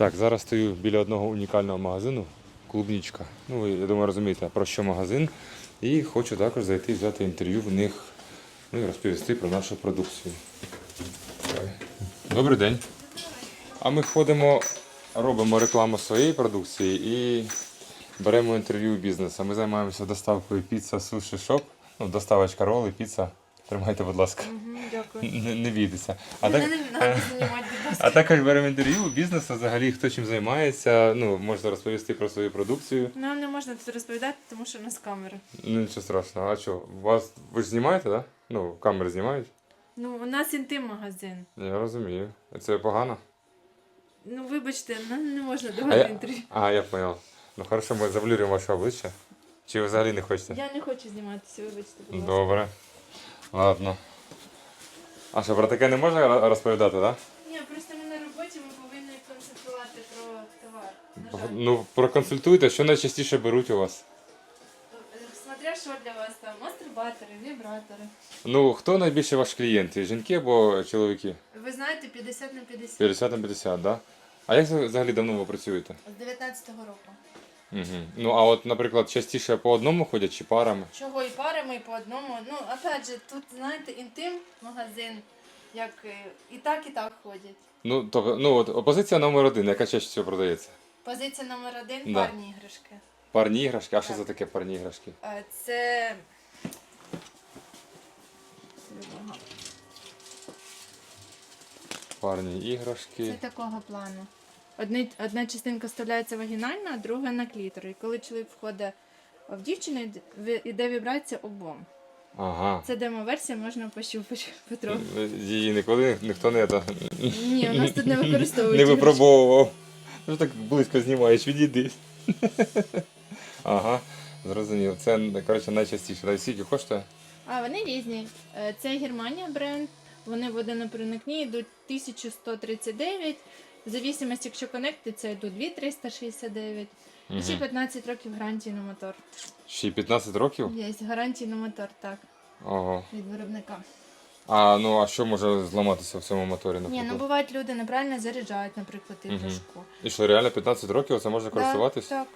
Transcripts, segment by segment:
Так, зараз стою біля одного унікального магазину Клубнічка. Ну, я думаю, розумієте, про що магазин. І хочу також зайти взяти інтерв'ю в них, ну і розповісти про нашу продукцію. Добрий день. А ми ходимо, робимо рекламу своєї продукції і беремо інтерв'ю бізнесу. Ми займаємося доставкою піца суші шоп. Ну, доставочка роли, піца. Тримайте, будь ласка. Дякую. Не, не бійтеся. А так, а також беремо інтерв'ю у бізнесу, взагалі хто чим займається. Ну, можете розповісти про свою продукцію. Нам не можна тут розповідати, тому що у нас камери. Ну нічого страшного. А що? Вас ви ж знімаєте, так? Да? Ну, камери знімають? Ну, у нас інтим-магазин. Я розумію. Це погано. Ну, вибачте, нам не можна А давати я, інтерв'ю. а, я понял. Ну хорошо, ми заблюримо ваше обличчя. Чи ви взагалі не хочете? Я не хочу зніматися, вибачте, будь ласка. Добре. Ладно. А що, про таке не можна розповідати, так? Да? Ні, просто ми на роботі, ми повинні концентрувати про товар. На жаль. Ну, проконсультуйте, що найчастіше беруть у вас. Смотря що для вас там, мастурбатори, вібратори. Ну, хто найбільше ваш клієнт? Жінки або чоловіки? Ви знаєте, 50 на 50. 50 на 50, так? Да? А як взагалі давно ви працюєте? З 19-го року. Угу. Ну, а от, наприклад, частіше по одному ходять чи парами? Чого і парами, і по одному. Ну, опять же, тут, знаєте, інтим-магазин, як е, і так, і так ходять. Ну, тобто, ну от опозиція номер один, яка чаще всього продається? Позиція номер один Да. парні іграшки. Парні іграшки. А що за таке парні іграшки? Е, Це. Парні Це іграшки. такого плану. Одна, одна частинка вставляється вагінально, а друга на клітор. І коли чоловік входить в дівчину, йде- вібрація обом. Ага. Це демо-версія, можна пощупати потроху. Її ніколи ніхто не, та, Ні, у нас тут не використовують. не випробовував. Ну так близько знімаєш, відійди. Ага, зрозумів. Це коротше найчастіше. Та скільки коштує? А вони різні. Е, Це Германія бренд. Вони водонепроникні, йдуть 1139. В зависимості, якщо конекти, це йдуть 2369. І ще 15 років гарантії на мотор. Ще й 15 років? Є гарантії на мотор, так, Ого. від виробника. А ну а що може зламатися в цьому моторі, Ні, ну бувають люди неправильно заряджають, наприклад, Мгм. іграшку. І що, реально 15 років це можна користуватись? Так, так.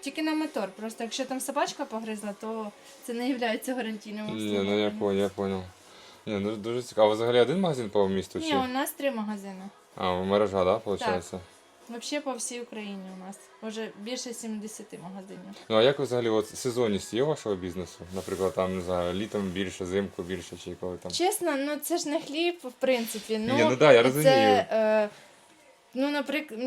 Тільки на мотор. Просто якщо там собачка погризла, то це не є гарантійним Ні, ну я обслуговуванням. понял, я понял. Ні, ну дуже цікаво. А ви взагалі один магазин по місту? Ні, Чи? у нас три магазини. А, мережа, да, виходить? Взагалі по всій Україні у нас. Вже більше 70 магазинів. Ну а як взагалі от, сезонність є вашого бізнесу? Наприклад, там, не знаю, літом більше, зимку більше, чи коли там. Чесно, ну це ж не хліб, в принципі. Ну, Ні, ну да, я розумію. Це, е, ну, наприклад,